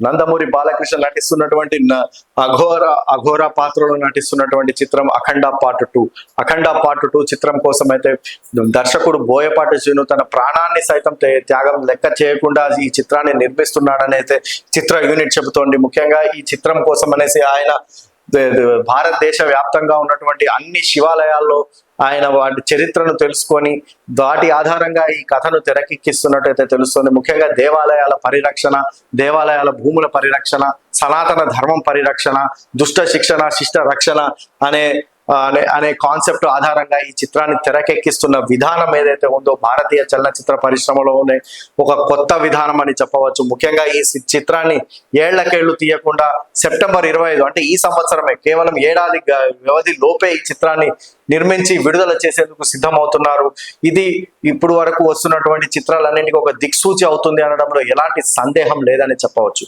నందమూరి బాలకృష్ణ నటిస్తున్నటువంటి అఘోర అఘోర పాత్రలో నటిస్తున్నటువంటి చిత్రం Akhanda part two. Akhanda part two చిత్రం కోసం అయితే దర్శకుడు బోయపాటి శ్రీను తన ప్రాణాన్ని సైతం తే- త్యాగం లెక్క చేయకుండా ఈ చిత్రాన్ని నిర్మిస్తున్నాడని అయితే చిత్ర యూనిట్ చెబుతోంది. ముఖ్యంగా ఈ చిత్రం కోసం అనేసి ఆయన భారతదేశ వ్యాప్తంగా ఉన్నటువంటి అన్ని శివాలయాల్లో ఆయన వాటి చరిత్రను తెలుసుకొని వాటి ఆధారంగా ఈ కథను తెరకెక్కిస్తున్నట్టయితే తెలుస్తుంది. ముఖ్యంగా దేవాలయాల పరిరక్షణ దేవాలయాల భూముల పరిరక్షణ సనాతన ధర్మం పరిరక్షణ దుష్ట శిక్షణ శిష్ట రక్షణ అనే అనే అనే కాన్సెప్ట్ ఆధారంగా ఈ చిత్రాన్ని తెరకెక్కిస్తున్న విధానం ఏదైతే ఉందో భారతీయ చలనచిత్ర పరిశ్రమలోనే ఒక కొత్త విధానం అని చెప్పవచ్చు. ముఖ్యంగా ఈ చిత్రాన్ని ఏళ్ళకేళ్ళు తీయకుండా సెప్టెంబర్ ఇరవై ఐదు అంటే ఈ సంవత్సరమే కేవలం ఏడాది వ్యవధి లోపే ఈ చిత్రాన్ని నిర్మించి విడుదల చేసేందుకు సిద్ధమవుతున్నారు. ఇది ఇప్పుడు వరకు వస్తున్నటువంటి చిత్రాలన్నింటికి ఒక దిక్సూచి అవుతుంది అనడంలో ఎలాంటి సందేహం లేదని చెప్పవచ్చు.